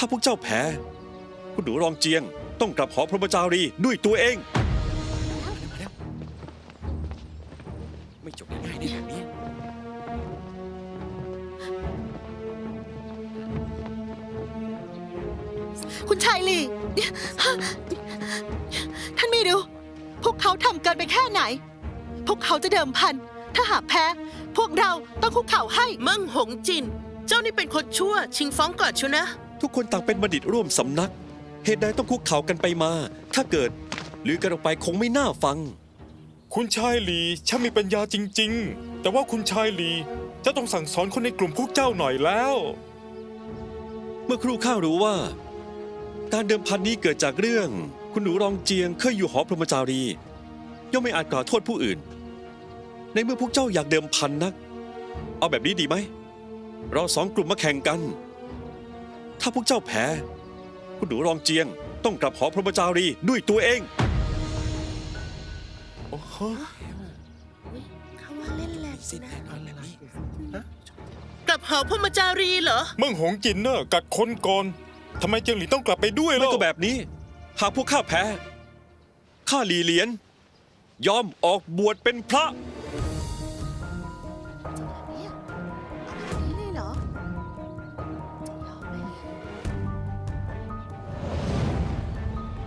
ถ้าพวกเจ้าแพ้คุณหนูรองเจียง ต้องกลับหอพรหมจารีด้วยตัวเอง ไม่จบง่ายๆได้แบบนี้คุณชายลีท่านไม่รู้ พวกเขาทำเกินไปแค่ไหน พวกเขาจะเดิมพัน ถ้าหากแพ้ พวกเราต้องคุกเข่าให้เมั่งหงจิน เจ้านี่เป็นคนชั่ว ชิงฟ้องก่อนชัวนะ ทุกคนต่างเป็นบัณฑิตร่วมสำนัก เหตุใดต้องคุกเข่ากันไปมา ถ้าเกิดหรือกันออกไปคงไม่น่าฟัง คุณชายหลีช่างมีปัญญาจริง ๆ แต่ว่าคุณชายหลีเจะต้องสั่งสอนคนในกลุ่มพวกเจ้าหน่อยแล้ว เมื่อครู่ข้ารู้ว่า การเดิมพันนี้เกิดจากเรื่อง คุณหนูรองเจียงเคยอยู่หอพรหมจารี ย่อมไม่อาจกล่าวโทษผู้อื่น ในเมื่อพวกเจ้าอยากเดิมพันนัก เอาแบบนี้ดีไหม เราสองกลุ่มมาแข่งกัน ถ้าพวกเจ้าแพ้ คุณหนูรองเจียง ต้องกลับหอพรหมจารีด้วยตัวเอง โอ้โหเขาว่าเล่นแรงสิแน่นอนแบบนี้กลับหอพรหมจารีเหรอ เมืองหงจินเนอะกัดคนก่อนทำไมเจียงหลีต้องกลับไปด้วยไม่ล่ะก็แบบนี้ หากพวกข้าแพ้ ข้าหลีเหลียน ยอมออกบวชเป็นพระ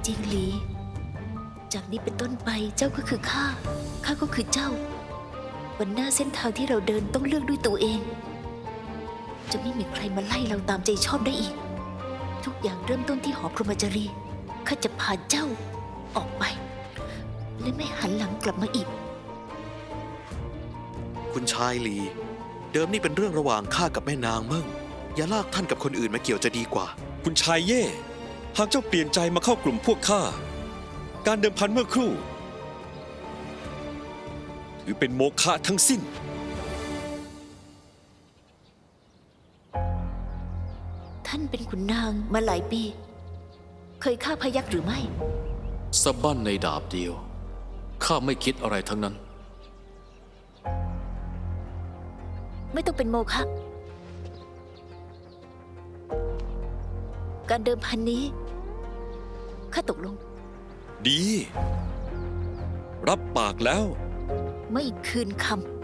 จิงหลี จากนี้เป็นต้นไปเจ้าก็คือข้า ข้าก็คือเจ้า วันหน้าเส้นทางที่เราเดินต้องเลือกด้วยตัวเอง จะไม่มีใครมาไล่เราตามใจชอบได้อีก ทุกอย่างเริ่มต้นที่หอพรหมจารีข้าจะพาเจ้าออกไป และไม่หันหลังกลับมาอีก คุณชายหลี เดิมนี่เป็นเรื่องระหว่างข้ากับแม่นางเมิ่ง อย่าลากท่านกับคนอื่นมาเกี่ยวจะดีกว่า คุณชายเย่ หากเจ้าเปลี่ยนใจมาเข้ากลุ่มพวกข้า การเดิมพันเมื่อครู่ ถือเป็นโมฆะทั้งสิ้น ท่านเป็นขุนนางมาหลายปี เคยฆ่าพยักหรือไม่ สะบั้นในดาบเดียว ข้าไม่คิดอะไรทั้งนั้น ไม่ต้องเป็นโมฆะการเดิมพันนี้ ข้าตกลง ดี รับปากแล้ว ไม่คืนคำ